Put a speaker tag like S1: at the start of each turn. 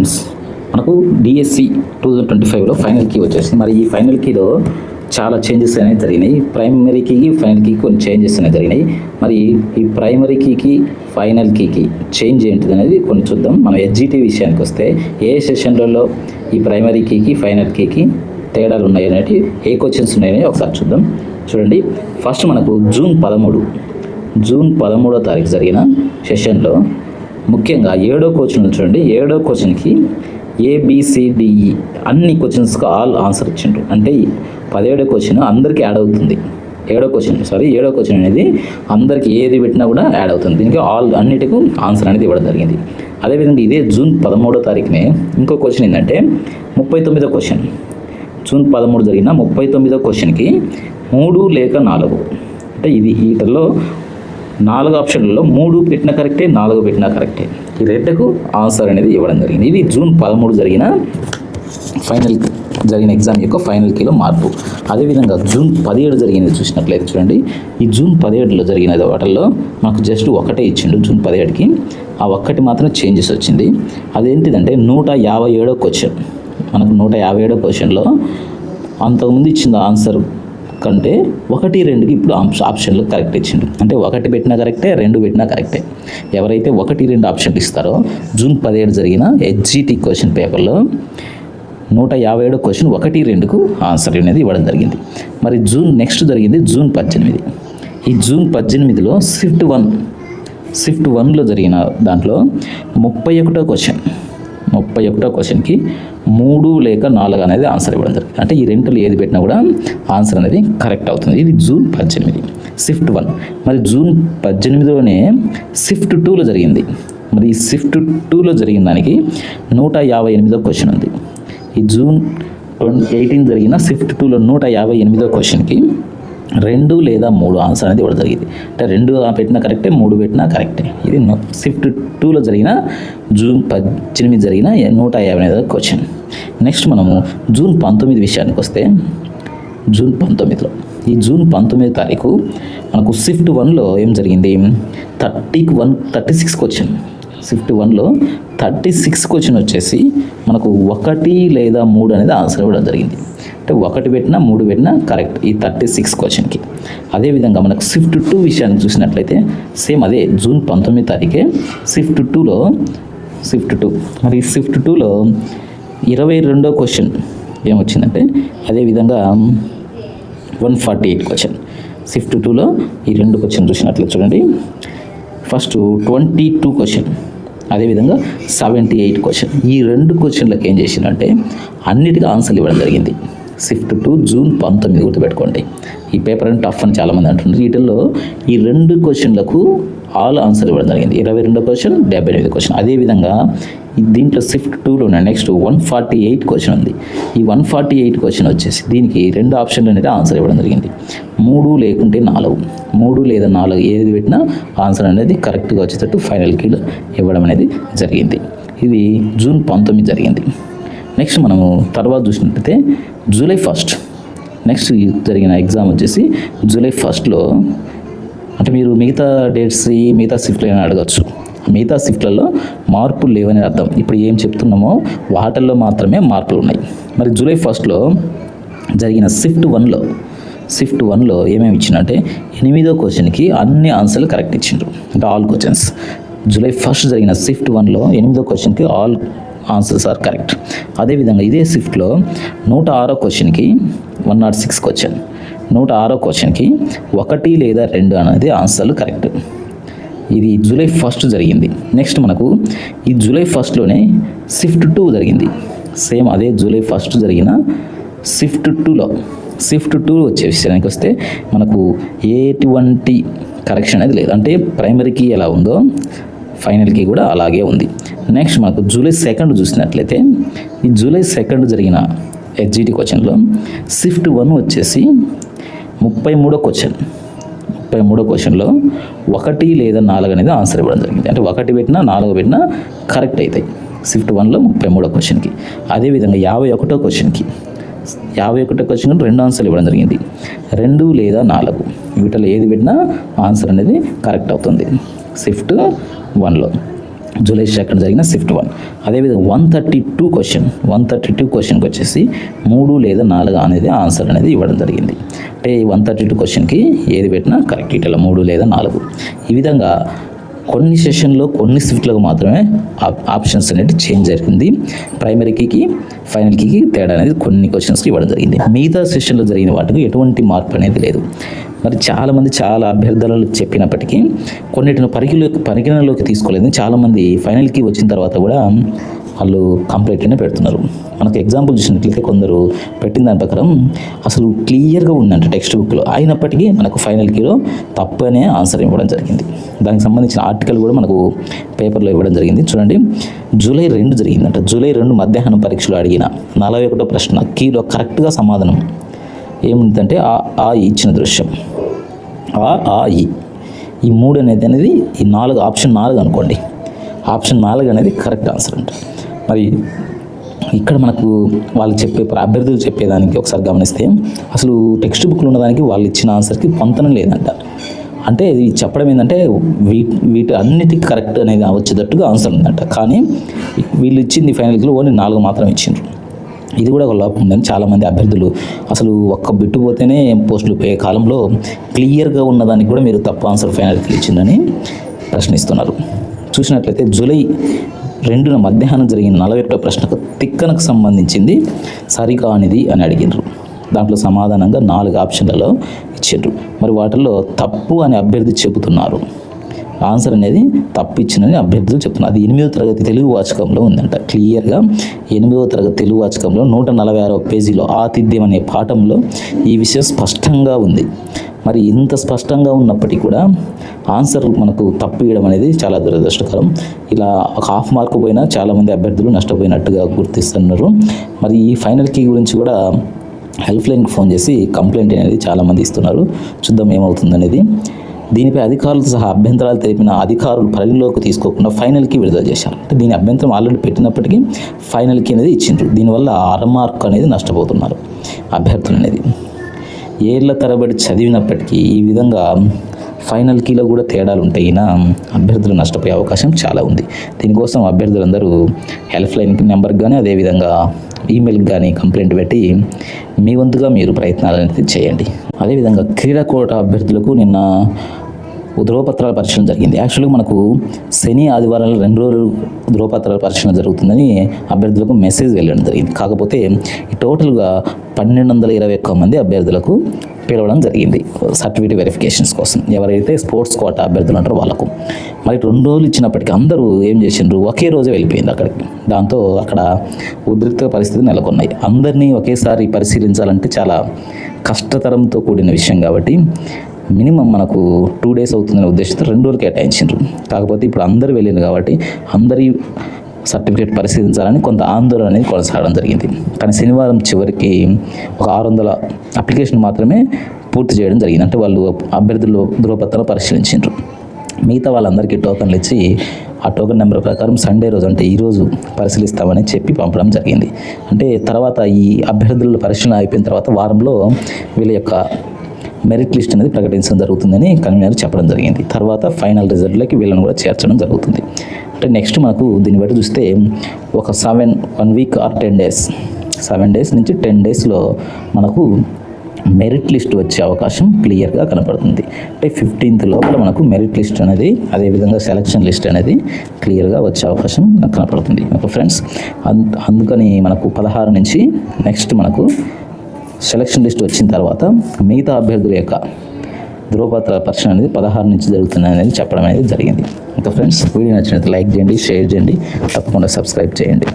S1: Friends మనకు DSC two thousand twenty ఫైవ్లో final key వచ్చేసి మరి ఈ ఫైనల్ కీలో చాలా చేంజెస్ అనేవి జరిగినాయి. ప్రైమరీ కీకి ఫైనల్ కీకి కొన్ని చేంజెస్ అనేవి జరిగినాయి. మరి ఈ ప్రైమరీ కీకి ఫైనల్ కీకి చేంజ్ ఏంటిది అనేది కొన్ని చూద్దాం. మనం ఎస్జిటి విషయానికి వస్తే ఏ సెషన్లలో ఈ ప్రైమరీ కీకి ఫైనల్ కీకి తేడాలు ఉన్నాయి అనేవి ఏ క్వశ్చన్స్ ఉన్నాయని ఒకసారి చూద్దాం. చూడండి. ఫస్ట్ మనకు జూన్ పదమూడు. జూన్ పదమూడో తారీఖు జరిగిన సెషన్లో ముఖ్యంగా ఏడో క్వశ్చన్ చూడండి. ఏడో క్వశ్చన్కి ఏబిసిడిఈ e అన్ని క్వశ్చన్స్కి ఆల్ ఆన్సర్ ఇచ్చిండ్రు. అంటే పదిహేడో క్వశ్చన్ అందరికీ యాడ్ అవుతుంది. ఏడో క్వశ్చన్ సారీ ఏడో క్వశ్చన్ అనేది అందరికి ఏది పెట్టినా కూడా యాడ్ అవుతుంది. దీనికి ఆల్ అన్నిటికీ ఆన్సర్ అనేది ఇవ్వడం జరిగింది. అదేవిధంగా ఇదే జూన్ పదమూడో తారీఖునే ఇంకో క్వశ్చన్ ఏంటంటే ముప్పై తొమ్మిదో క్వశ్చన్ జూన్ పదమూడు జరిగిన ముప్పై తొమ్మిదో క్వశ్చన్కి మూడు లేక నాలుగు. అంటే ఇది వీటిల్లో నాలుగు ఆప్షన్లలో మూడు పెట్టిన కరెక్టే నాలుగు పెట్టిన కరెక్టే. ఈ రెండుకు ఆన్సర్ అనేది ఇవ్వడం జరిగింది. ఇది జూన్ పదమూడు జరిగిన ఫైనల్ జరిగిన ఎగ్జామ్ యొక్క ఫైనల్ కీలో మార్పు. అదేవిధంగా జూన్ పదిహేడు జరిగినది చూసినట్లయితే చూడండి. ఈ జూన్ పదిహేడులో జరిగిన వాటిల్లో మనకు జస్ట్ ఒకటే ఇచ్చిండు జూన్ పదిహేడుకి. ఆ ఒక్కటి మాత్రం చేంజెస్ వచ్చింది. అదేంటిదంటే నూట యాభై ఏడో క్వశ్చన్. మనకు నూట యాభై ఏడో క్వశ్చన్లో అంతకుముందు ఇచ్చిన ఆన్సర్ కంటే ఒకటి రెండుకి ఇప్పుడు ఆప్షన్లు కరెక్ట్ ఇచ్చిండు. అంటే ఒకటి పెట్టినా కరెక్టే రెండు పెట్టినా కరెక్టే. ఎవరైతే ఒకటి రెండు ఆప్షన్లు ఇస్తారో జూన్ పదిహేడు జరిగిన హెచ్జిటి క్వశ్చన్ పేపర్లో నూట యాభై ఏడు క్వశ్చన్ ఒకటి రెండుకు ఆన్సర్ అనేది ఇవ్వడం జరిగింది. మరి జూన్ నెక్స్ట్ జరిగింది జూన్ పద్దెనిమిది. ఈ జూన్ పద్దెనిమిదిలో స్విఫ్ట్ వన్ స్విఫ్ట్ వన్లో జరిగిన దాంట్లో ముప్పై ఒకటో క్వశ్చన్ ముప్పై ఒకటో క్వశ్చన్కి మూడు లేక నాలుగు అనేది ఆన్సర్ ఇవ్వడం జరిగింది. అంటే ఈ రెండులో ఏది పెట్టినా కూడా ఆన్సర్ అనేది కరెక్ట్ అవుతుంది. ఇది జూన్ పద్దెనిమిది. Shift one. మరి జూన్ పద్దెనిమిదిలోనే షిఫ్ట్ టూలో జరిగింది. మరి ఈ షిఫ్ట్ టూలో జరిగిన దానికి నూట యాభై ఎనిమిదో క్వశ్చన్ ఉంది. ఈ జూన్ ట్వంటీ ఎయిటీన్ జరిగిన షిఫ్ట్ టూలో నూట యాభై ఎనిమిదో క్వశ్చన్కి రెండు లేదా మూడు ఆన్సర్ అనేది ఇవ్వడం జరిగింది. అంటే రెండు పెట్టినా కరెక్టే మూడు పెట్టినా కరెక్టే ఇది షిఫ్ట్ టూలో జరిగిన జూన్ పద్దెనిమిది జరిగిన నూట యాభై ఐదు క్వశ్చన్ నెక్స్ట్ మనము జూన్ పంతొమ్మిది విషయానికి వస్తే జూన్ పంతొమ్మిదిలో ఈ జూన్ పంతొమ్మిది తారీఖు మనకు షిఫ్ట్ వన్లో ఏం జరిగింది? థర్టీకి one thirty six question fifty వన్లో థర్టీ సిక్స్ క్వశ్చన్ వచ్చేసి మనకు ఒకటి లేదా మూడు అనేది ఆన్సర్ ఇవ్వడం జరిగింది. అంటే ఒకటి పెట్టినా మూడు పెట్టినా కరెక్ట్ ఈ థర్టీ సిక్స్ క్వశ్చన్కి అదేవిధంగా మనకు స్విఫ్ట్ టూ విషయాన్ని చూసినట్లయితే సేమ్ అదే జూన్ పంతొమ్మిది తారీఖే స్విఫ్ట్ టూలో స్విఫ్ట్ టూ మరి ఈ స్విఫ్ట్ టూలో ఇరవై రెండో క్వశ్చన్ ఏమొచ్చిందంటే అదేవిధంగా one forty eight question shift టూలో ఈ రెండు క్వశ్చన్ చూసినట్లు చూడండి. ఫస్ట్ ట్వంటీ టూ క్వశ్చన్ అదేవిధంగా సెవెంటీ ఎయిట్ క్వశ్చన్ ఈ రెండు క్వశ్చన్లకు ఏం చేసిందంటే అన్నిటికీ ఆన్సర్లు ఇవ్వడం జరిగింది. షిఫ్ట్ టూ జూన్ పంతొమ్మిది గుర్తుపెట్టుకోండి. ఈ పేపర్ అని టఫ్ అని చాలామంది అంటున్నారు. వీటిల్లో ఈ రెండు క్వశ్చన్లకు ఆల్ ఆన్సర్ ఇవ్వడం జరిగింది. ఇరవై రెండో క్వశ్చన్ డెబ్బై ఎనిమిది క్వశ్చన్ అదేవిధంగా దీంట్లో స్విఫ్ట్ టూలో next one forty eight question ఉంది. ఈ వన్ ఫార్టీ ఎయిట్ క్వశ్చన్ వచ్చేసి దీనికి రెండు ఆప్షన్లు అనేది ఆన్సర్ ఇవ్వడం జరిగింది. మూడు లేకుంటే నాలుగు. మూడు లేదా నాలుగు ఏది పెట్టినా ఆన్సర్ అనేది కరెక్ట్గా వచ్చేటట్టు ఫైనల్ కీలో ఇవ్వడం అనేది జరిగింది. ఇది జూన్ పంతొమ్మిది జరిగింది. నెక్స్ట్ మనము తర్వాత చూసినట్టయితే జూలై ఫస్ట్ నెక్స్ట్ జరిగిన ఎగ్జామ్ వచ్చేసి జూలై ఫస్ట్లో అంటే మీరు మిగతా డేట్స్ మిగతా షిఫ్ట్లు అని అడగచ్చు. మిగతా షిఫ్ట్లలో మార్పులు లేవని అర్థం. ఇప్పుడు ఏం చెప్తున్నామో వాటల్లో మాత్రమే మార్పులు ఉన్నాయి. మరి జూలై ఫస్ట్లో జరిగిన షిఫ్ట్ వన్లో షిఫ్ట్ వన్లో ఏమేమి ఇచ్చిందంటే ఎనిమిదో క్వశ్చన్కి అన్ని ఆన్సర్లు కరెక్ట్ ఇచ్చిండ్రు. అంటే ఆల్ క్వశ్చన్స్ జూలై ఫస్ట్ జరిగిన షిఫ్ట్ వన్లో ఎనిమిదో క్వశ్చన్కి ఆల్ ఆన్సర్స్ ఆర్ కరెక్ట్ అదేవిధంగా ఇదే షిఫ్ట్లో నూట ఆరో క్వశ్చన్కి వన్ నాట్ సిక్స్ క్వశ్చన్ నూట ఆరో క్వశ్చన్కి ఒకటి లేదా రెండు అనేది ఆన్సర్లు కరెక్ట్. ఇది జూలై ఫస్ట్ జరిగింది. నెక్స్ట్ మనకు ఈ జూలై ఫస్ట్లోనే షిఫ్ట్ టూ జరిగింది. సేమ్ అదే జూలై ఫస్ట్ జరిగిన షిఫ్ట్ టూలో షిఫ్ట్ టూ వచ్చే విషయానికి వస్తే మనకు ఎటువంటి కరెక్షన్ అనేది లేదు. అంటే ప్రైమరీకి ఎలా ఉందో ఫైనల్కి కూడా అలాగే ఉంది. నెక్స్ట్ మనకు జూలై సెకండ్ చూసినట్లయితే ఈ జూలై సెకండ్ జరిగిన ఎస్జిటి క్వశ్చన్లో షిఫ్ట్ వన్ వచ్చేసి ముప్పై మూడో క్వశ్చన్. ముప్పై మూడో క్వశ్చన్లో ఒకటి లేదా నాలుగు అనేది ఆన్సర్ ఇవ్వడం జరిగింది. అంటే ఒకటి పెట్టినా నాలుగు పెట్టినా కరెక్ట్ అవుతాయి. షిఫ్ట్ వన్లో ముప్పై మూడో క్వశ్చన్కి. అదేవిధంగా యాభై ఒకటో క్వశ్చన్కి. యాభై ఒకటో క్వశ్చన్ రెండు ఆన్సర్లు ఇవ్వడం జరిగింది. రెండు లేదా నాలుగు. వీటిలో ఏది పెట్టినా ఆన్సర్ అనేది కరెక్ట్ అవుతుంది. షిఫ్ట్ వన్లో. జూలై సెకండ్ జరిగిన షిఫ్ట్ వన్. అదేవిధంగా one thirty two question one thirty two క్వశ్చన్కి వచ్చేసి మూడు లేదా నాలుగు అనేది ఆన్సర్ అనేది ఇవ్వడం జరిగింది. అంటే వన్ థర్టీ టూ క్వశ్చన్కి ఏది పెట్టినా కరెక్ట్ ఇట్లా మూడు లేదా నాలుగు. ఈ విధంగా కొన్ని సెషన్లో కొన్ని షిఫ్ట్లకు మాత్రమే ఆప్- ఆప్షన్స్ అనేది చేంజ్ జరిగింది. ప్రైమరీకి ఫైనల్ కీకి తేడా అనేది కొన్ని క్వశ్చన్స్కి ఇవ్వడం జరిగింది. మిగతా సెషన్లో జరిగిన వాటికి ఎటువంటి మార్పు అనేది లేదు. మరి చాలామంది చాలా అభ్యర్థనలు చెప్పినప్పటికీ కొన్నిటిని పరిగణలో పరిగణలోకి తీసుకోలేదు. చాలామంది ఫైనల్కి వచ్చిన తర్వాత కూడా వాళ్ళు కంప్లీట్గానే పెడుతున్నారు. మనకు ఎగ్జాంపుల్ చూసినట్లయితే కొందరు పెట్టిన దాని ప్రకారం అసలు క్లియర్గా ఉందంట టెక్స్ట్ బుక్లో. అయినప్పటికీ మనకు ఫైనల్ కీలో తప్పనే ఆన్సర్ ఇవ్వడం జరిగింది. దానికి సంబంధించిన ఆర్టికల్ కూడా మనకు పేపర్లో ఇవ్వడం జరిగింది. చూడండి. జూలై రెండు జరిగిందంట. జూలై రెండు మధ్యాహ్నం పరీక్షలో అడిగిన నలభై ఒకటో ప్రశ్న కీలో కరెక్ట్గా సమాధానం ఏముందంటే ఆ ఆ ఇచ్చిన దృశ్యం. ఆ ఆ ఈ. ఈ మూడు అనేది అనేది ఈ నాలుగు ఆప్షన్ నాలుగు అనుకోండి. ఆప్షన్ నాలుగు అనేది కరెక్ట్ ఆన్సర్ అంట. మరి ఇక్కడ మనకు వాళ్ళు చెప్పే అభ్యర్థులు చెప్పేదానికి ఒకసారి గమనిస్తే అసలు టెక్స్ట్ బుక్లో ఉన్నదానికి వాళ్ళు ఇచ్చిన ఆన్సర్కి పొంతనం లేదంట. అంటే ఇది చెప్పడం ఏంటంటే వీటి వీటి అన్నిటికీ కరెక్ట్ అనేది వచ్చేటట్టుగా ఆన్సర్ ఉందంట. కానీ వీళ్ళు ఇచ్చింది ఫైనల్కి ఓన్లీ నాలుగు మాత్రం ఇచ్చిండ్రు. ఇది కూడా ఒక లోపం ఉందని చాలామంది అభ్యర్థులు అసలు ఒక్క బిట్టు పోతేనే పోస్టులు పోయే కాలంలో క్లియర్గా ఉన్నదానికి కూడా మీరు తప్పు ఆన్సర్ ఫైనల్కి ఇచ్చిందని ప్రశ్నిస్తున్నారు. చూసినట్లయితే జూలై రెండున మధ్యాహ్నం జరిగిన నలభై ఒకటో ప్రశ్నకు తిక్కనకు సంబంధించింది సరికానిది అని అడిగినారు దాంట్లో సమాధానంగా నాలుగు ఆప్షన్లలో ఇచ్చిండ్రు. మరి వాటిల్లో తప్పు అని అభ్యర్థి చెబుతున్నారు. ఆన్సర్ అనేది తప్పిచ్చినని అభ్యర్థులు చెప్తున్నారు. అది ఎనిమిదో తరగతి తెలుగు వాచకంలో ఉందంట. క్లియర్గా ఎనిమిదో తరగతి తెలుగు వాచకంలో నూట నలభై ఆరవ పేజీలో ఆతిథ్యం అనే పాఠంలో ఈ విషయం స్పష్టంగా ఉంది. మరి ఇంత స్పష్టంగా ఉన్నప్పటికీ కూడా ఆన్సర్ మనకు తప్పియడం అనేది చాలా దురదృష్టకరం. ఇలా ఒక హాఫ్ మార్క్ పోయినా చాలామంది అభ్యర్థులు నష్టపోయినట్టుగా గుర్తిస్తున్నారు. మరి ఈ ఫైనల్ కీ గురించి కూడా హెల్ప్ లైన్కి ఫోన్ చేసి కంప్లైంట్ అనేది చాలామంది ఇస్తున్నారు. చూద్దాం ఏమవుతుంది అనేది దీనిపై అధికారులతో సహా అభ్యంతరాలు తెలిపిన అధికారులు పరిగణలోకి తీసుకోకుండా ఫైనల్కి విడుదల చేశారు. అంటే దీని అభ్యంతరం ఆల్రెడీ పెట్టినప్పటికీ ఫైనల్కి అనేది ఇచ్చిండ్రు. దీనివల్ల అర మార్క్ అనేది నష్టపోతున్నారు అభ్యర్థులు అనేది. ఏళ్ళ తరబడి చదివినప్పటికీ ఈ విధంగా ఫైనల్ కీలో కూడా తేడాలు ఉంటాయినా అభ్యర్థులు నష్టపోయే అవకాశం చాలా ఉంది. దీనికోసం అభ్యర్థులందరూ హెల్ప్ లైన్ నెంబర్కి కానీ అదేవిధంగా ఈమెయిల్కి కానీ కంప్లైంట్ పెట్టి మీ వంతుగా మీరు ప్రయత్నాలు అనేది చేయండి. అదేవిధంగా క్రీడాకోట అభ్యర్థులకు నిన్న ధ్రువపత్రాల పరిశీలన జరిగింది. యాక్చువల్గా మనకు శని ఆదివారాలు రెండు రోజులు ధ్రువపత్రాల పరిశీలన జరుగుతుందని అభ్యర్థులకు మెసేజ్ వెళ్ళడం జరిగింది. కాకపోతే టోటల్గా పన్నెండు వందల ఇరవై ఒక్క మంది అభ్యర్థులకు పిలవడం జరిగింది. సర్టిఫికేట్ వెరిఫికేషన్స్ కోసం. ఎవరైతే స్పోర్ట్స్ కోట అభ్యర్థులు అంటారో వాళ్ళకు. మరి రెండు రోజులు ఇచ్చినప్పటికీ అందరూ ఏం చేసిండ్రు? ఒకే రోజే వెళ్ళిపోయింది అక్కడికి. దాంతో అక్కడ ఉద్రిక్త పరిస్థితి నెలకొన్నాయి. అందరినీ ఒకేసారి పరిశీలించాలంటే చాలా కష్టతరంతో కూడిన విషయం కాబట్టి మినిమం మనకు టూ డేస్ అవుతుందనే ఉద్దేశంతో రెండు రోజులు కేటాయించారు కాకపోతే ఇప్పుడు అందరూ వెళ్ళింది కాబట్టి అందరి సర్టిఫికేట్ పరిశీలించాలని కొంత ఆందోళన అనేది కొనసాగడం జరిగింది. కానీ శనివారం చివరికి ఒక ఆరు వందల అప్లికేషన్ మాత్రమే పూర్తి చేయడం జరిగింది. అంటే వాళ్ళు అభ్యర్థులు ధృవపత్రాలు పరిశీలించారు మిగతా వాళ్ళందరికీ టోకన్లు ఇచ్చి ఆ టోకెన్ నెంబర్ ప్రకారం సండే రోజు అంటే ఈరోజు పరిశీలిస్తామని చెప్పి పంపడం జరిగింది. అంటే తర్వాత ఈ అభ్యర్థుల పరిశీలన అయిపోయిన తర్వాత వారంలో వీళ్ళ యొక్క మెరిట్ లిస్ట్ అనేది ప్రకటించడం జరుగుతుందని కన్వీనర్ చెప్పడం జరిగింది. తర్వాత ఫైనల్ రిజల్ట్లోకి వీళ్ళని కూడా చేర్చడం జరుగుతుంది. అంటే నెక్స్ట్ మనకు దీన్ని బట్టి చూస్తే ఒక seven one week or ten days seven days నుంచి టెన్ డేస్లో మనకు మెరిట్ లిస్ట్ వచ్చే అవకాశం క్లియర్గా కనపడుతుంది. అంటే ఫిఫ్టీన్త్ లోపల మనకు మెరిట్ లిస్ట్ అనేది అదేవిధంగా సెలక్షన్ లిస్ట్ అనేది క్లియర్గా వచ్చే అవకాశం నాకు కనపడుతుంది. ఓకే ఫ్రెండ్స్ అందుకని మనకు పదహారు నుంచి నెక్స్ట్ మనకు సెలక్షన్ లిస్ట్ వచ్చిన తర్వాత మిగతా అభ్యర్థుల యొక్క ధ్రువపత్రాల పరిశీలన అనేది పదహారు నుంచి జరుగుతుంది అనేది చెప్పడం అనేది జరిగింది. ఇంకా ఫ్రెండ్స్ వీడియో నచ్చినట్టు లైక్ చేయండి షేర్ చేయండి తప్పకుండా సబ్స్క్రైబ్ చేయండి.